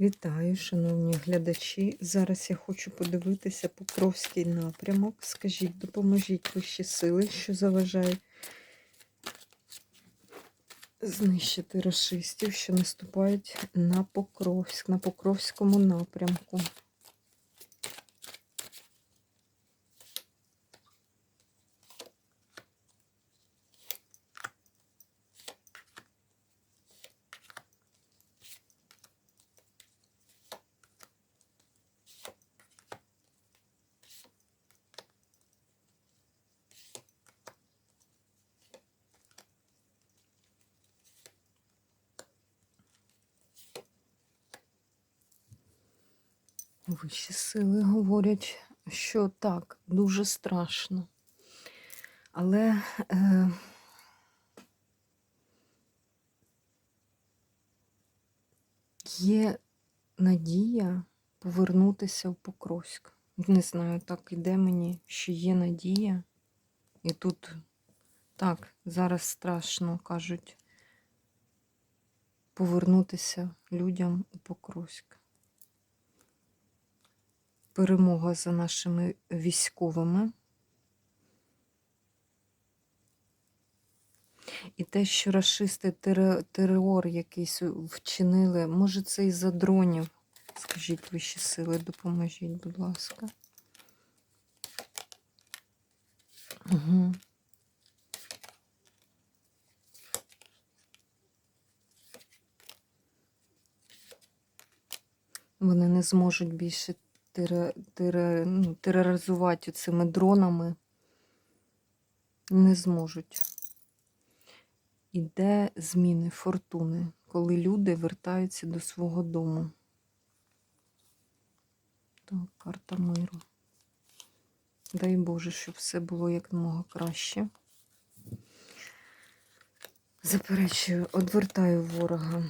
Вітаю, шановні глядачі. Зараз я хочу подивитися Покровський напрямок. Скажіть, допоможіть вищі сили, що заважають знищити расистів, що наступають на Покровськ, на Покровському напрямку. Вищі сили говорять, що так, дуже страшно. Але е, є надія повернутися в Покровськ. Не знаю, так іде мені, що є надія. І тут так, зараз страшно кажуть повернутися людям у Покровськ перемога за нашими військовими. І те, що расисти терор якийсь вчинили, може це із-за дронів. Скажіть вищі сили, допоможіть, будь ласка. Угу. Вони не зможуть більше тере, тере, ну, тероризувати цими дронами не зможуть. Іде зміни фортуни, коли люди вертаються до свого дому. Так, карта миру. Дай Боже, щоб все було якомога краще. Заперечую, одвертаю ворога.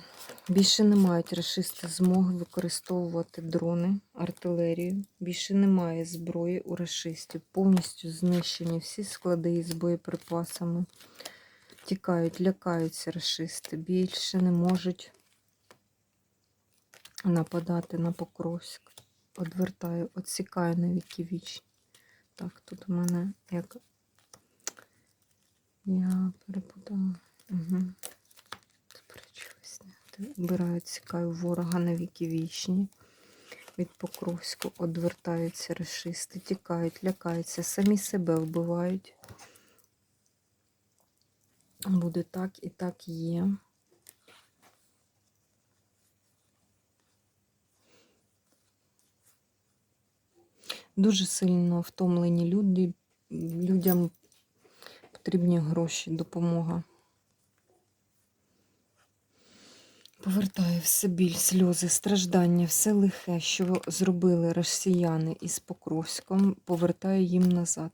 Більше не мають расисти змоги використовувати дрони, артилерію. Більше немає зброї у расистів. Повністю знищені всі склади із боєприпасами. Тікають, лякаються расисти. Більше не можуть нападати на Покровськ. Одвертаю, отсікаю на віки вічні. Так, тут у мене як. Я перепутала. Угу. Убирають, цікаю ворога на віки вічні. Від Покровську одвертаються решисти, тікають, лякаються, самі себе вбивають. Буде так і так є. Дуже сильно втомлені люди, людям потрібні гроші, допомога. Повертає все біль, сльози, страждання, все лихе, що зробили росіяни із Покровськом, повертає їм назад.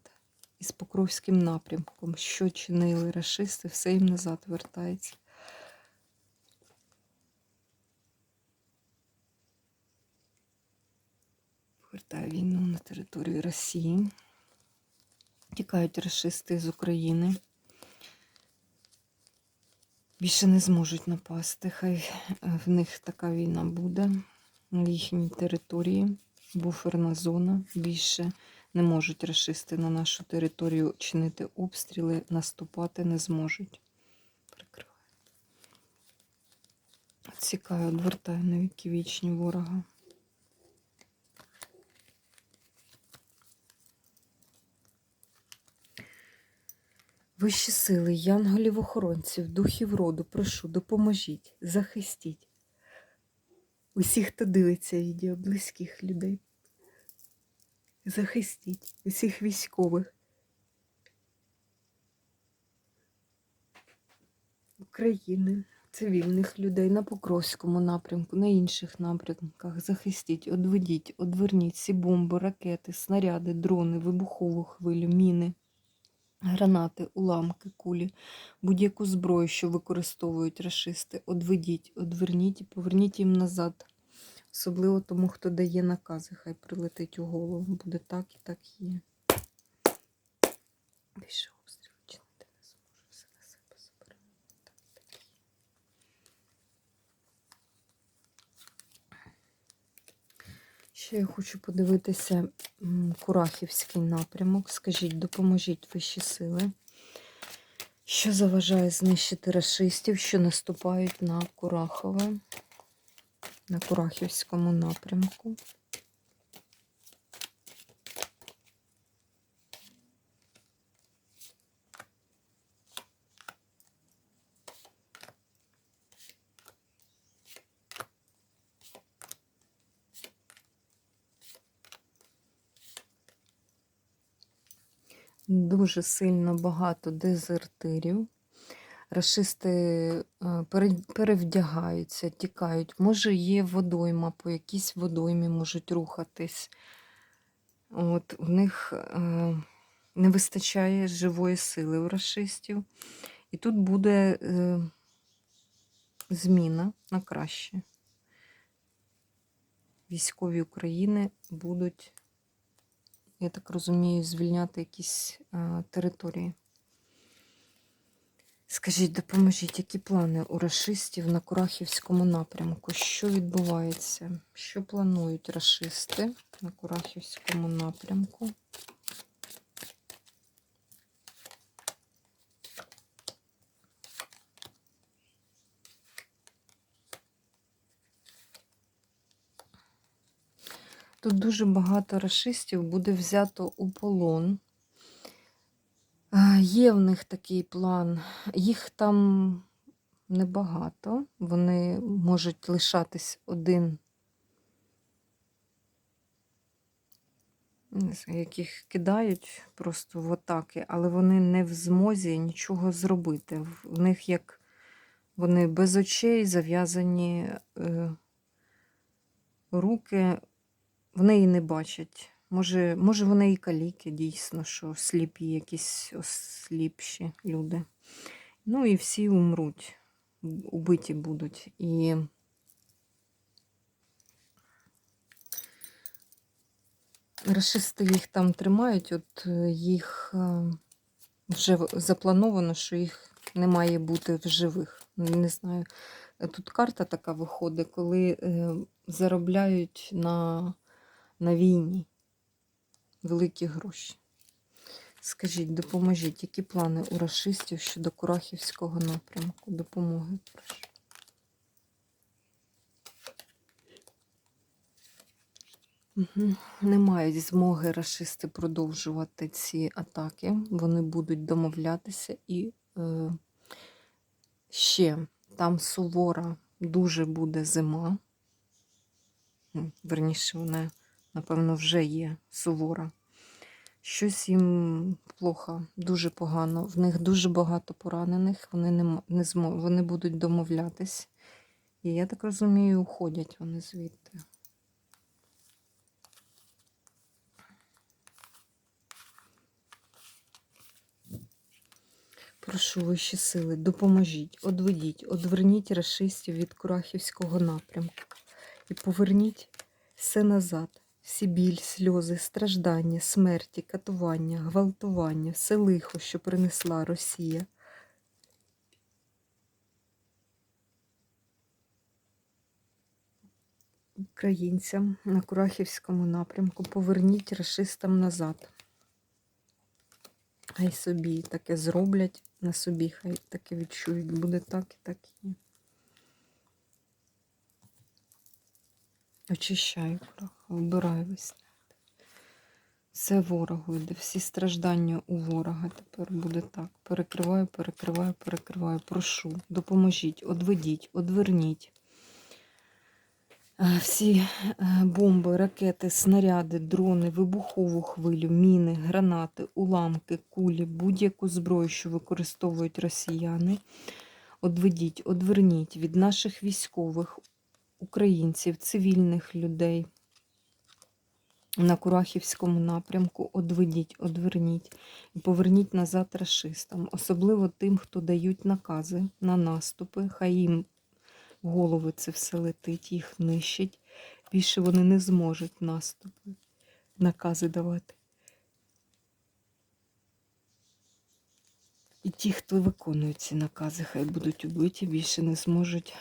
Із Покровським напрямком, що чинили расисти, все їм назад вертається. Повертає війну на територію Росії. Тікають расисти з України більше не зможуть напасти. Хай е, в них така війна буде на їхній території, буферна зона. Більше не можуть расисти на нашу територію чинити обстріли, наступати не зможуть. Прикриваю. Цікаво, відвертаю на віки вічні ворога. Вищі сили, янголів-охоронців, духів роду, прошу, допоможіть, захистіть усіх, хто дивиться відео, близьких людей. Захистіть усіх військових України, цивільних людей на Покровському напрямку, на інших напрямках. Захистіть, одведіть, одверніть всі бомби, ракети, снаряди, дрони, вибухову хвилю, міни гранати, уламки, кулі, будь-яку зброю, що використовують расисти, одведіть, одверніть і поверніть їм назад. Особливо тому, хто дає накази, хай прилетить у голову. Буде так і так є. Більше обстрілу чинити не зможу, все на себе заберемо. Так, так є. Ще я хочу подивитися Курахівський напрямок. Скажіть, допоможіть вищі сили. Що заважає знищити расистів, що наступають на Курахове, на Курахівському напрямку? Дуже сильно багато дезертирів. Рашисти е, перевдягаються, тікають. Може, є водойма, по якійсь водоймі можуть рухатись. От, в них е, не вистачає живої сили у рашистів. І тут буде е, зміна на краще. Військові України будуть я так розумію, звільняти якісь а, території. Скажіть, допоможіть, які плани у рашистів на Курахівському напрямку? Що відбувається? Що планують рашисти на Курахівському напрямку? Тут дуже багато рашистів буде взято у полон. Е, Є в них такий план. Їх там небагато. Вони можуть лишатись один, яких кидають просто в атаки, але вони не в змозі нічого зробити. В них як вони без очей зав'язані е, руки, вони і не бачать. Може, може, вони і каліки, дійсно, що сліпі, якісь осліпші люди. Ну і всі умруть, убиті будуть. І расисти їх там тримають, от е, їх е, вже заплановано, що їх не має бути в живих. Не знаю. Тут карта така виходить, коли е, заробляють на, на війні великі гроші. Скажіть, допоможіть, які плани у расистів щодо Курахівського напрямку? Допомоги, прошу. Не мають змоги расисти продовжувати ці атаки. Вони будуть домовлятися і е, ще там сувора дуже буде зима. Верніше, вона, напевно, вже є сувора. Щось їм плохо, дуже погано. В них дуже багато поранених, вони не, не змо... вони будуть домовлятись. І я так розумію, уходять вони звідти. Прошу вищі сили, допоможіть, одведіть, одверніть рашистів від Курахівського напрямку і поверніть все назад. Всі біль, сльози, страждання, смерті, катування, гвалтування, все лихо, що принесла Росія. Українцям на Курахівському напрямку поверніть рашистам назад. Хай собі таке зроблять на собі, хай таке відчують. Буде так і так і Очищаю порох, вбираю весь. Все ворогу йде, всі страждання у ворога тепер буде так. Перекриваю, перекриваю, перекриваю. Прошу, допоможіть, одведіть, одверніть. Е, Всі е, бомби, ракети, снаряди, дрони, вибухову хвилю, міни, гранати, уламки, кулі, будь-яку зброю, що використовують росіяни. Одведіть, одверніть від наших військових, українців, цивільних людей на Курахівському напрямку. Одведіть, одверніть і поверніть назад рашистам, особливо тим, хто дають накази на наступи. Хай їм голови це все летить, їх нищить. Більше вони не зможуть наступи, накази давати. І ті, хто виконує ці накази, хай будуть убиті, більше не зможуть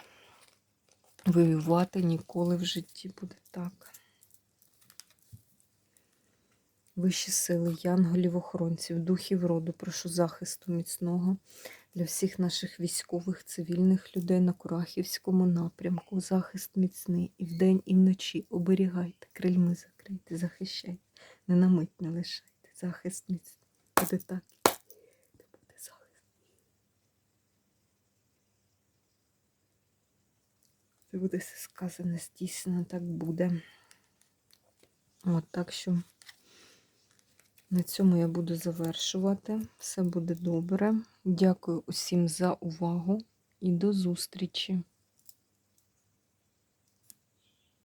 воювати ніколи в житті буде так. Вищі сили, янголів, охоронців, духів роду, прошу захисту міцного для всіх наших військових, цивільних людей на Курахівському напрямку. Захист міцний і вдень, і вночі. Оберігайте, крильми закрийте, захищайте, не на мить не лишайте. Захист міцний. Буде так. і Буде захист. Це буде сказане, здійснено, так буде. От так що. На цьому я буду завершувати. Все буде добре. Дякую усім за увагу і до зустрічі!